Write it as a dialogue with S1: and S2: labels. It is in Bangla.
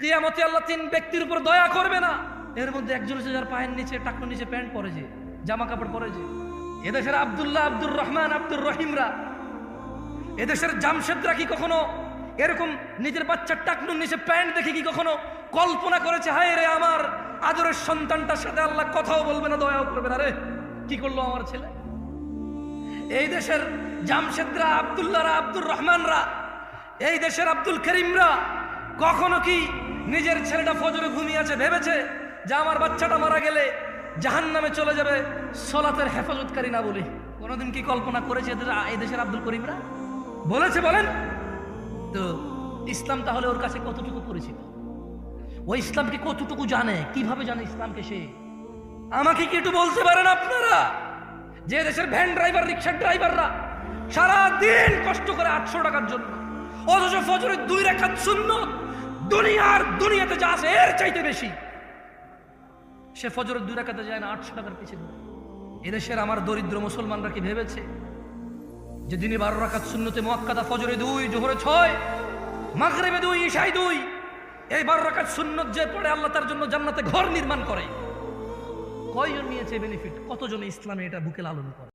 S1: কিয়ামতে আল্লাহ তিন ব্যক্তির উপর দয়া করবে না। এর মধ্যে একজন হচ্ছে যার পায়ের নিচে টাকনোর নিচে প্যান্ট পরেছে জামা কাপড় পরেছে এদেশের আবদুল্লাহ আব্দুর রহমান, আব্দুর রহিমরা, এদেশের জামশেদরা কি কখনো এরকম নিজের বাচ্চার টাকনুর নিচে প্যান্ট দেখে কি কখনো কল্পনা করেছে, হায় রে আমার আদরের সন্তানটার সাথে আল্লাহ কথাও বলবে না, দয়াও করবে না রে? কি করল আমার ছেলে? এই দেশের জামশেদরা, আবদুল্লাহরা, আব্দুর রহমানরা, এই দেশের আব্দুল করিমরা কখনো কি নিজের ছেলেটা ফজরে ঘুমিয়ে আছে, ভেবেছে যে আমার বাচ্চাটা মারা গেলে জাহান নামে চলে যাবে। সলাতের হেফাজতকারী না বলে। কোনোদিন কি কল্পনা করেছে এই দেশের আব্দুল করিমরা? বলেছে, বলেন। তো ইসলাম তাহলে ওর কাছে কতটুকু পরিচিত? ওই ইসলামকে কতটুকু জানে? কীভাবে জানে ইসলামকে সে? আমাকে কি একটু বলতে পারেন আপনারা? যে দেশের ভ্যান ড্রাইভার রিক্সার ড্রাইভাররা সারা দিন কষ্ট করে আটশো টাকার জন্য, অথচ ফজরের দুই রেখা শূন্য দুনিয়ার দুনিয়াতে যা আছে, এর চাইতে বেশি। সে ফজরের দুই রেখাতে যায় না, আটশো টাকার দৌড়ে। এদেশের আমার দরিদ্র মুসলমানরা কি ভেবেছে যে দিনে বারো রাখাত শূন্যতে মোয়াক্কাদা ফজরে দুই, জোহরে ছয়, মাগরেবে দুই ঈশাই দুই। এই বারো রাখাত শূন্যত যে পড়ে, আল্লাহ তার জন্য জান্নাতে ঘর নির্মাণ করে। কয়জন নিয়েছে বেনিফিট কতজন ইসলামে এটা বুকে লালন করে?